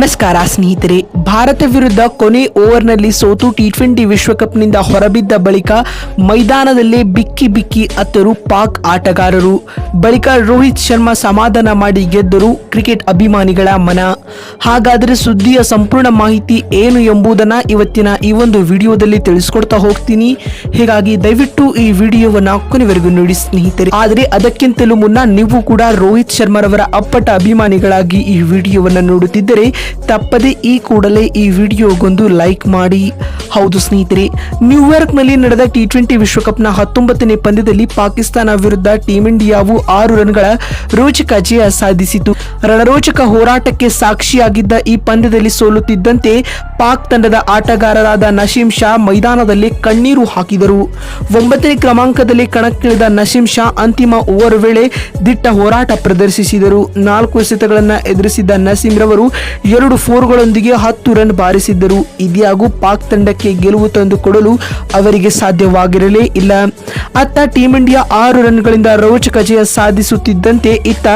ನಮಸ್ಕಾರ ಸ್ನೇಹಿತರೆ, ಭಾರತ ವಿರುದ್ಧ ಕೊನೆ ಓವರ್ನಲ್ಲಿ ಸೋತು ಟಿ ಟ್ವೆಂಟಿ ವಿಶ್ವಕಪ್ನಿಂದ ಹೊರಬಿದ್ದ ಬಳಿಕ ಮೈದಾನದಲ್ಲೇ ಬಿಕ್ಕಿ ಬಿಕ್ಕಿ ಅತ್ತರು ಪಾಕ್ ಆಟಗಾರರು. ಬಳಿಕ ರೋಹಿತ್ ಶರ್ಮಾ ಸಮಾಧಾನ ಮಾಡಿ ಗೆದ್ದರು ಕ್ರಿಕೆಟ್ ಅಭಿಮಾನಿಗಳ ಮನ. ಹಾಗಾದರೆ ಸುದ್ದಿಯ ಸಂಪೂರ್ಣ ಮಾಹಿತಿ ಏನು ಎಂಬುದನ್ನು ಇವತ್ತಿನ ಈ ಒಂದು ವಿಡಿಯೋದಲ್ಲಿ ತಿಳಿಸ್ಕೊಡ್ತಾ ಹೋಗ್ತೀನಿ. ಹೀಗಾಗಿ ದಯವಿಟ್ಟು ಈ ವಿಡಿಯೋವನ್ನು ಕೊನೆವರೆಗೂ ನೋಡಿ ಸ್ನೇಹಿತರೆ. ಆದರೆ ಅದಕ್ಕಿಂತಲೂ ಮುನ್ನ ನೀವು ಕೂಡ ರೋಹಿತ್ ಶರ್ಮಾರವರ ಅಪ್ಪಟ ಅಭಿಮಾನಿಗಳಾಗಿ ಈ ವಿಡಿಯೋವನ್ನು ನೋಡುತ್ತಿದ್ದರೆ ತಪ್ಪದೆ ಈ ಕೂಡಲೇ ಈ ವಿಡಿಯೋಗೊಂದು ಲೈಕ್ ಮಾಡಿ ಹೌದು ಸ್ನೇಹಿತರೆ ನ್ಯೂಯಾರ್ಕ್ನಲ್ಲಿ ನಡೆದ ಟಿ ಟ್ವೆಂಟಿ ವಿಶ್ವಕಪ್ನ ಹತ್ತೊಂಬತ್ತನೇ ಪಂದ್ಯದಲ್ಲಿ ಪಾಕಿಸ್ತಾನ ವಿರುದ್ಧ ಟೀಂ ಇಂಡಿಯಾವು ಆರು ರನ್ಗಳ ರೋಚಕ ಜಯ ಸಾಧಿಸಿತು. ರಣರೋಚಕ ಹೋರಾಟಕ್ಕೆ ಸಾಕ್ಷಿಯಾಗಿದ್ದ ಈ ಪಂದ್ಯದಲ್ಲಿ ಸೋಲುತ್ತಿದ್ದಂತೆ ಪಾಕ್ ತಂಡದ ಆಟಗಾರರಾದ ನಶೀಂ ಶಾ ಮೈದಾನದಲ್ಲಿ ಕಣ್ಣೀರು ಹಾಕಿದರು. ಒಂಬತ್ತನೇ ಕ್ರಮಾಂಕದಲ್ಲಿ ಕಣಕ್ಕಿಳಿದ ನಶೀಂ ಶಾ ಅಂತಿಮ ಓವರ್ ವೇಳೆ ದಿಟ್ಟ ಹೋರಾಟ ಪ್ರದರ್ಶಿಸಿದರು. ನಾಲ್ಕು ಎಸೆತಗಳನ್ನು ಎದುರಿಸಿದ್ದ ನಸೀಂ ರವರು ಎರಡು ಫೋರ್ಗಳೊಂದಿಗೆ ಹತ್ತು ರನ್ ಬಾರಿಸಿದ್ದರು. ಇದ್ಯಾಗೂ ಪಾಕ್ ತಂಡಕ್ಕೆ ಗೆಲುವು ತಂದು ಕೊಡಲು ಅವರಿಗೆ ಸಾಧ್ಯವಾಗಿರಲೇ ಇಲ್ಲ. ಅತ್ತ ಟೀಂ ಇಂಡಿಯಾ ಆರು ರನ್ಗಳಿಂದ ರೋಚಕ ಜಯ ಸಾಧಿಸುತ್ತಿದ್ದಂತೆ ಇತ್ತ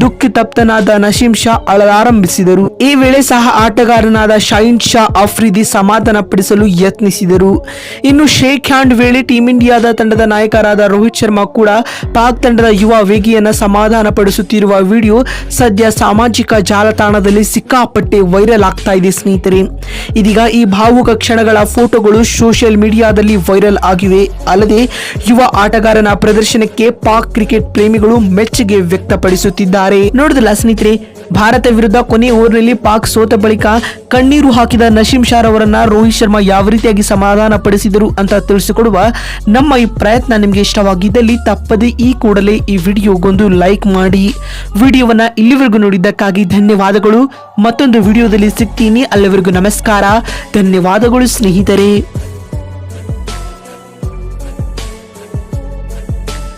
ದುಃಖಿ ತಪ್ತನಾದ ನಶೀಂ ಶಾ ಅಳಲಾರಂಭಿಸಿದರು ಈ ವೇಳೆ ಸಹ ಆಟಗಾರನಾದ ಶೈನ್ ಶಾ ಅಫ್ರಿದಿ ಸಮಾಧಾನ ಪಡಿಸಲು ಯತ್ನಿಸಿದರು. ಇನ್ನು ಶೇಕ್ ಹ್ಯಾಂಡ್ ವೇಳೆ ಟೀಂ ಇಂಡಿಯಾದ ತಂಡದ ನಾಯಕರಾದ ರೋಹಿತ್ ಶರ್ಮಾ ಕೂಡ ಪಾಕ್ ತಂಡದ ಯುವ ವೇಗಿಯನ್ನ ಸಮಾಧಾನ ಪಡಿಸುತ್ತಿರುವ ವಿಡಿಯೋ ಸದ್ಯ ಸಾಮಾಜಿಕ ಜಾಲತಾಣದಲ್ಲಿ ಸಿಕ್ಕಾಪಟ್ಟೆ ವೈರಲ್ ಆಗ್ತಾ ಇದೆ ಸ್ನೇಹಿತರೆ. ಇದೀಗ ಈ ಭಾವುಕ ಕ್ಷಣಗಳ ಫೋಟೋಗಳು ಸೋಷಿಯಲ್ ಮೀಡಿಯಾದಲ್ಲಿ ವೈರಲ್ ಆಗಿವೆ. ಅಲ್ಲದೆ, ಯುವ ಆಟಗಾರನ ಪ್ರದರ್ಶನಕ್ಕೆ ಪಾಕ್ ಕ್ರಿಕೆಟ್ ಪ್ರೇಮಿಗಳು ಮೆಚ್ಚುಗೆ ವ್ಯಕ್ತಪಡಿಸುತ್ತಿದ್ದಾರೆ. ನೋಡಿದ್ರಲ್ಲ ಸ್ನೇಹಿತರೆ ಭಾರತ ವಿರುದ್ಧ ಕೊನೆ ಓವರ್ನಲ್ಲಿ ಪಾಕ್ ಸೋತ ಬಳಿಕ ಕಣ್ಣೀರು ಹಾಕಿದ ನಶೀಂ ಶಾರ್ ಅವರನ್ನ ರೋಹಿತ್ ಶರ್ಮಾ ಯಾವ ರೀತಿಯಾಗಿ ಸಮಾಧಾನ ಪಡಿಸಿದರು ಅಂತ ತಿಳಿಸಿಕೊಡುವ ನಮ್ಮ ಈ ಪ್ರಯತ್ನ ನಿಮಗೆ ಇಷ್ಟವಾಗಿದ್ದಲ್ಲಿ ತಪ್ಪದೆ ಈ ಕೂಡಲೇ ಈ ವಿಡಿಯೋಗೊಂದು ಲೈಕ್ ಮಾಡಿ. ವಿಡಿಯೋವನ್ನ ಇಲ್ಲಿವರೆಗೂ ನೋಡಿದ್ದಕ್ಕಾಗಿ ಧನ್ಯವಾದಗಳು. ಮತ್ತೊಂದು ವಿಡಿಯೋದಲ್ಲಿ ಸಿಗ್ತೀನಿ. ಅಲ್ಲಿವರೆಗೂ ನಮಸ್ಕಾರ. ಧನ್ಯವಾದಗಳು ಸ್ನೇಹಿತರೆ.